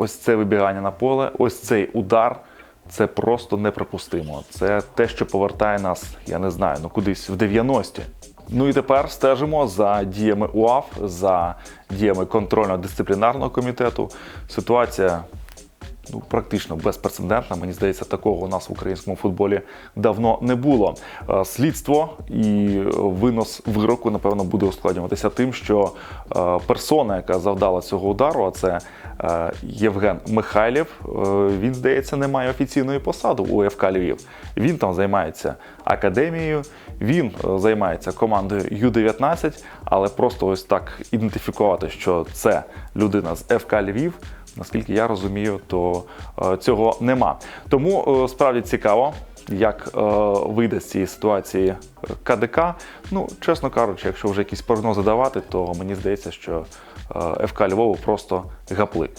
ось це вибігання на поле, ось цей удар. Це просто неприпустимо. Це те, що повертає нас, я не знаю, ну кудись в 90-ті. Ну і тепер стежимо за діями УАФ, за діями контрольно-дисциплінарного комітету. Ситуація ну, практично безпрецедентна. Мені здається, такого у нас в українському футболі давно не було. Е, Слідство і винос вироку, напевно, буде ускладнюватися тим, що е, персона, яка завдала цього удару, а це е, Євген Михайлів, він, здається, не має офіційної посади у ФК Львів. Він там займається академією, він займається командою Ю-19, але просто ось так ідентифікувати, що це людина з ФК Львів. Наскільки я розумію, то е, цього нема. Тому е, справді цікаво, як е, вийде з цієї ситуації КДК. Ну, чесно кажучи, якщо вже якісь прогнози давати, то мені здається, що ФК Львову просто гаплик.